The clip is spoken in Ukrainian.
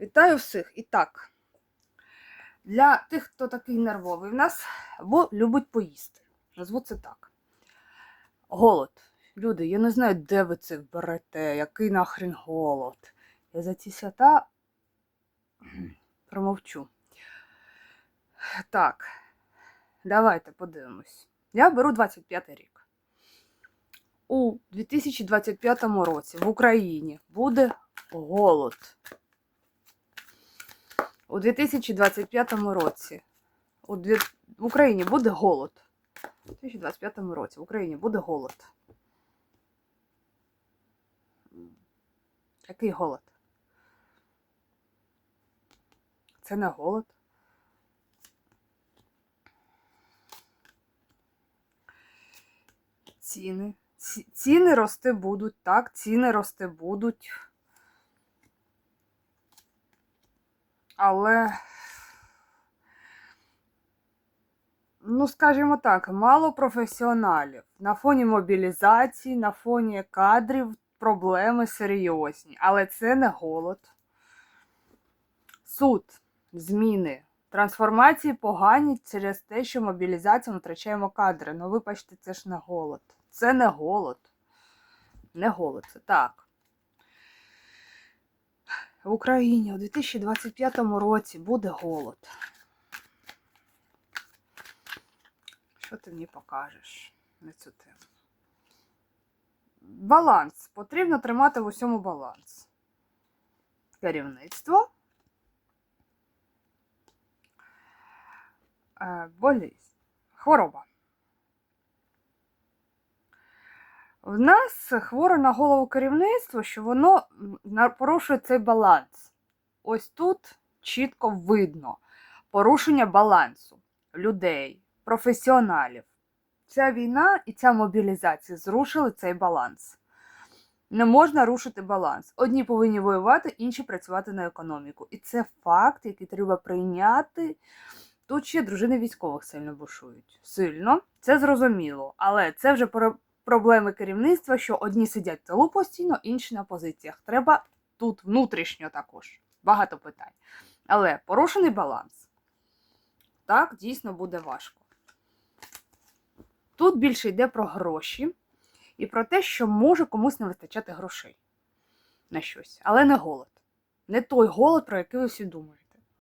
Вітаю всіх. І так, для тих, хто такий нервовий в нас, або любить поїсти. Назву це так. Голод. Люди, я не знаю, де ви це берете, який нахрен голод. Я за ці свята промовчу. Так, давайте подивимось. Я беру 25 рік. У 2025 році в Україні буде голод. У 2025 році у дві... в Україні буде голод. У 2025 році в Україні буде голод. Який голод? Це не голод. Ціни. Ці- Ціни рости будуть, так, ціни рости будуть. Але, ну, скажімо так, мало професіоналів. На фоні мобілізації, на фоні кадрів проблеми серйозні. Але це не голод. Суд, зміни, трансформації погані через те, що мобілізацію втрачаємо кадри. Ну, вибачте, це ж не голод. Це не голод. Не голод, це так. В Україні у 2025 році буде голод. Що ти мені покажеш на цю тему? Баланс. Потрібно тримати в усьому баланс. Керівництво. Е, Болість. Хвороба. В нас хворе на голову керівництво, що воно порушує цей баланс. Ось тут чітко видно порушення балансу людей, професіоналів. Ця війна і ця мобілізація зрушили цей баланс. Не можна рушити баланс. Одні повинні воювати, інші працювати на економіку. І це факт, який треба прийняти. Тут ще дружини військових сильно бушують. Сильно, це зрозуміло. Але це вже проблеми керівництва, що одні сидять в тилу постійно, інші на позиціях. Треба тут внутрішньо також. Багато питань. Але порушений баланс. Так, дійсно буде важко. Тут більше йде про гроші і про те, що може комусь не вистачати грошей на щось, але не голод. Не той голод, про який ви всі думаєте.